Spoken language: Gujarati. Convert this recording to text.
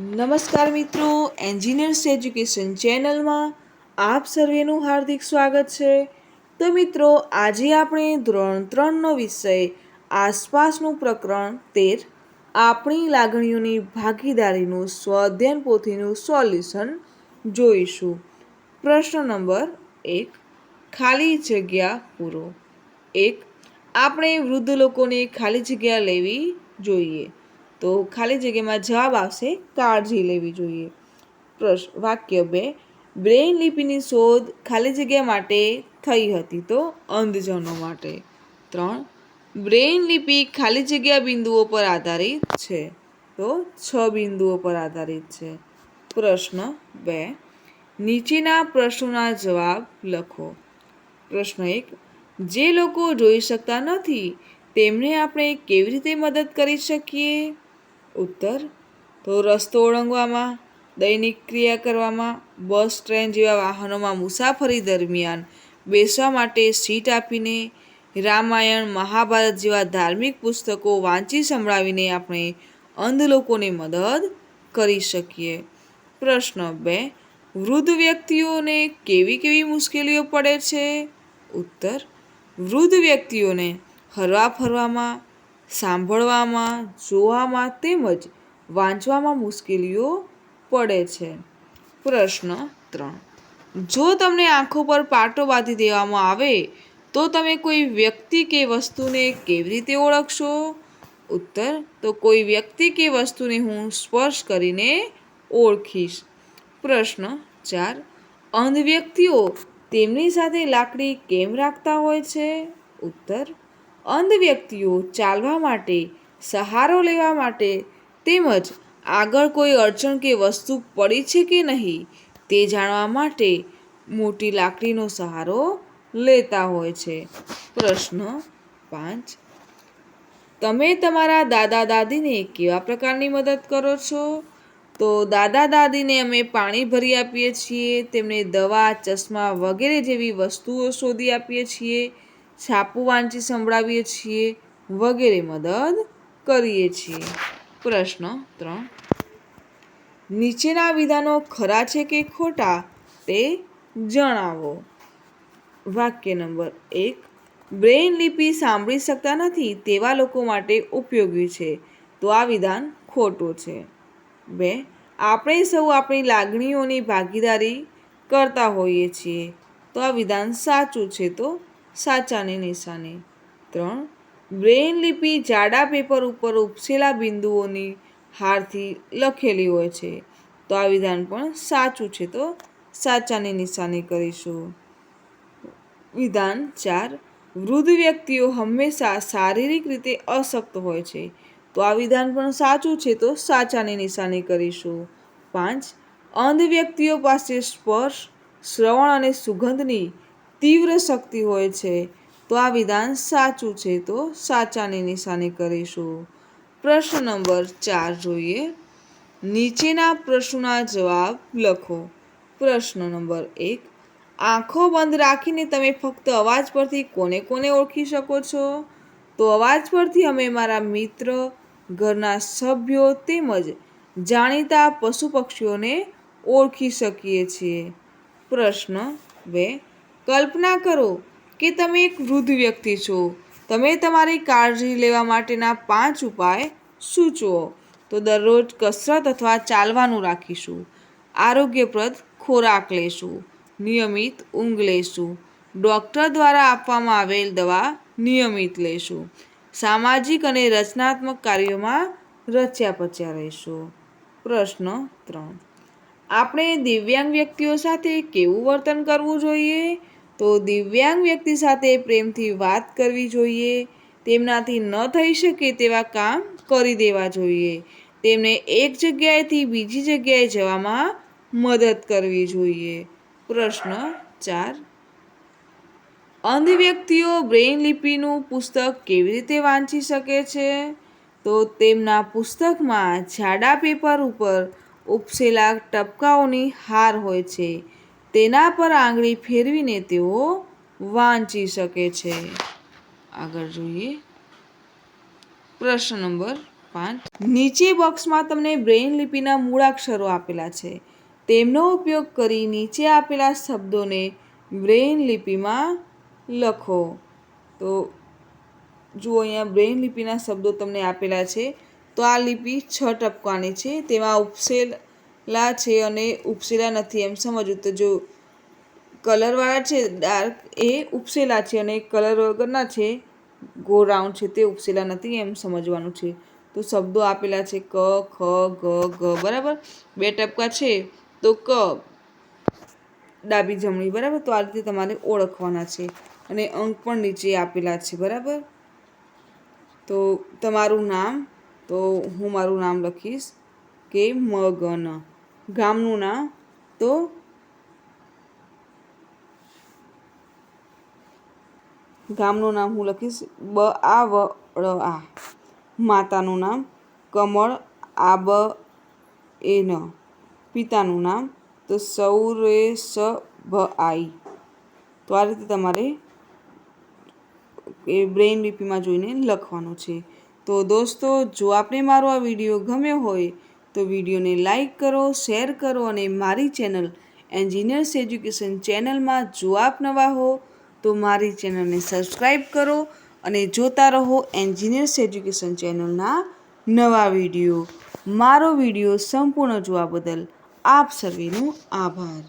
નમસ્કાર મિત્રો એન્જિનિયર્સ એજ્યુકેશન ચેનલમાં આપ સર્વેનું હાર્દિક સ્વાગત છે. તો મિત્રો, આજે આપણે ધોરણ ત્રણનો વિષય, આસપાસનું પ્રકરણ તેર, આપણી લાગણીઓની ભાગીદારીનું સ્વઅધ્યયન પોથીનું સોલ્યુશન જોઈશું. પ્રશ્ન નંબર એક, ખાલી જગ્યા પૂરો. એક, આપણે વૃદ્ધ લોકોને ખાલી જગ્યા લેવી જોઈએ. તો ખાલી જગ્યામાં જવાબ આવશે કાળજી લેવી જોઈએ. પ્રશ્ન, વાક્ય બે, બ્રેઇન લિપિની શોધ ખાલી જગ્યા માટે થઈ હતી તો અંધજનો માટે. ત્રણ, બ્રેઇન લિપિ ખાલી જગ્યા બિંદુઓ પર આધારિત છે તો છ બિંદુઓ પર આધારિત છે. પ્રશ્ન બે, નીચેના પ્રશ્નોના જવાબ લખો. પ્રશ્ન એક, જે લોકો જોઈ શકતા નથી, તેમને આપણે કેવી રીતે મદદ કરી શકીએ? ઉત્તર. તો રસ્તો ઓળંગવામાં, દૈનિક ક્રિયા કરવામાં, બસ, ટ્રેન જેવા વાહનોમાં મુસાફરી દરમિયાન બેસવા માટે સીટ આપીને રામાયણ, મહાભારત જેવા ધાર્મિક પુસ્તકો વાંચી સંભળાવીને આપણે અંધ લોકોને મદદ કરી શકીએ. પ્રશ્ન બે, વૃદ્ધ વ્યક્તિઓને કેવી કેવી મુશ્કેલીઓ પડે છે? ઉત્તર, વૃદ્ધ વ્યક્તિઓને હરવા ફરવામાં સાંભળવામાં, જોવામાં તેમજ વાંચવામાં મુશ્કેલીઓ પડે છે. પ્રશ્ન ત્રણ. જો તમને આંખો પર પાટો બાંધી દેવામાં આવે, તો તમે કોઈ વ્યક્તિ કે વસ્તુને કેવી રીતે ઓળખશો? ઉત્તર, તો કોઈ વ્યક્તિ કે વસ્તુને હું સ્પર્શ કરીને ઓળખીશ. પ્રશ્ન ચાર. અંધ વ્યક્તિઓ તેમની સાથે લાકડી કેમ રાખતા હોય છે? ઉત્તર અંધ વ્યક્તિઓ ચાલવા માટે, સહારો લેવા માટે તેમજ આગળ કોઈ અડચણ કે વસ્તુ પડી છે કે નહીં તે જાણવા માટે મોટી લાકડીનો સહારો લેતા હોય છે. પ્રશ્ન પાંચ. તમે તમારા દાદા દાદીને કેવા પ્રકારની મદદ કરો છો? તો દાદા દાદીને અમે પાણી ભરી આપીએ છીએ, તેમને દવા, ચશ્મા વગેરે જેવી વસ્તુઓ શોધી આપીએ છીએ. છાપું વાંચી સંભળાવીએ છીએ, વગેરે મદદ કરીએ છીએ. પ્રશ્ન ત્રણ. નીચેના વિધાનો ખરા છે કે ખોટા તે જણાવો. વાક્ય નંબર એક. બ્રેઇન લિપિ સાંભળી શકતા નથી તેવા લોકો માટે ઉપયોગી છે. તો આ વિધાન ખોટું છે. બે. આપણે સૌ આપણી લાગણીઓની ભાગીદારી કરતા હોઈએ છીએ. તો આ વિધાન સાચું છે તો સાચાની નિશાની. ત્રણ. બ્રેઇન લિપિ જાડા પેપર ઉપર ઉપસેલા બિંદુઓની હારથી લખેલી હોય છે. તો આ વિધાન પણ સાચું છે. તો સાચાની નિશાની કરીશું. વિધાન ચાર. વૃદ્ધ વ્યક્તિઓ હંમેશા શારીરિક રીતે અશક્ત હોય છે. તો આ વિધાન પણ સાચું છે. તો સાચાની નિશાની કરીશું. પાંચ. અંધ વ્યક્તિઓ પાસે સ્પર્શ, શ્રવણ અને સુગંધની તીવ્ર શક્તિ હોય છે, તો આ વિધાન સાચું છે, તો સાચાની નિશાની કરીશું. પ્રશ્ન નંબર ચાર જોઈએ. નીચેના પ્રશ્નોના જવાબ લખો. પ્રશ્ન નંબર એક. આંખો બંધ રાખીને તમે ફક્ત અવાજ પરથી કોને કોને ઓળખી શકો છો? તો અવાજ પરથી અમે મારા મિત્ર, ઘરના સભ્યો તેમજ જાણીતા પશુ પક્ષીઓને ઓળખી શકીએ છીએ. પ્રશ્ન બે. કલ્પના કરો કે તમે એક વૃદ્ધ વ્યક્તિ છો. તમે તમારી કાળજી લેવા માટેના પાંચ ઉપાય સૂચવો. તો દરરોજ કસરત અથવા ચાલવાનું રાખીશું. આરોગ્યપ્રદ ખોરાક લેશું. નિયમિત ઊંઘ લેશું. ડૉક્ટર દ્વારા આપવામાં આવેલ દવા નિયમિત લેશું. સામાજિક અને રચનાત્મક કાર્યોમાં રચ્યા પચ્યા રહીશું. પ્રશ્ન ત્રણ. આપણે દિવ્યાંગ વ્યક્તિઓ સાથે કેવું વર્તન કરવું જોઈએ? તો દિવ્યાંગ વ્યક્તિ સાથે પ્રેમથી વાત કરવી જોઈએ. તેમનાથી ન થઈ શકે તેવા કામ કરી દેવા જોઈએ. તેમને એક જગ્યાએથી બીજી જગ્યાએ જવામાં મદદ કરવી જોઈએ. પ્રશ્ન ચાર. અંધ વ્યક્તિઓ બ્રેઇન લિપિનું પુસ્તક કેવી રીતે વાંચી શકે છે? તો તેમના પુસ્તકમાં જાડા પેપર ઉપર ઉપસેલા ટપકાઓની હાર હોય છે. તેના પર આંગળી ફેરવીને તેઓ વાંચી શકે છે. આગળ જોઈએ. પ્રશ્ન નંબર પાંચ. નીચે બોક્સમાં તમને બ્રેઇન લિપિના મૂળાક્ષરો આપેલા છે. તેમનો ઉપયોગ કરી નીચે આપેલા શબ્દોને બ્રેઇન લિપિમાં લખો. તો જુઓ અહીંયા બ્રેઇન લિપિના શબ્દો તમને આપેલા છે. તો આ લિપિ છ ટપકાની છે. તેમાં ઉપસેલા છે અને ઉપસેલા નથી એમ સમજવું. તો જો કલરવાળા છે, ડાર્ક, એ ઉપસેલા છે અને કલર વગરના છે, ગો રાઉન્ડ છે, તે ઉપસેલા નથી એમ સમજવાનું છે. તો શબ્દો આપેલા છે, ક, ખ, ગ ગ, બરાબર? બે ટપકા છે, તો ક, ડાબી જમણી, બરાબર? તો આ રીતે તમારે ઓળખવાના છે. અને અંક પણ નીચે આપેલા છે, બરાબર? તો તમારું નામ, તો હું મારું નામ લખીશ. કે મગન ગામનું નામ તો ગામનું નામ હું લખીશ બ આ વ આ. માતાનું નામ કમળ આ બ એ ન. પિતાનું નામ તો સૌરેશ ભ આઈ તો આ રીતે તમારે એ બ્રેઇન બીપીમાં જોઈને લખવાનું છે. તો દોસ્તો, જો આપને મારો આ વીડિયો ગમ્યો હોય તો વિડીયોને લાઇક કરો, શેર કરો અને મારી ચેનલ એન્જિનિયર્સ એજ્યુકેશન ચેનલમાં જો આપ નવા હો, તો મારી ચેનલને સબસ્ક્રાઈબ કરો અને જોતા રહો એન્જિનિયર્સ એજ્યુકેશન ચેનલના નવા વીડિયો. મારો વીડિયો સંપૂર્ણ જોવા બદલ આપ સર્વેનો આભાર.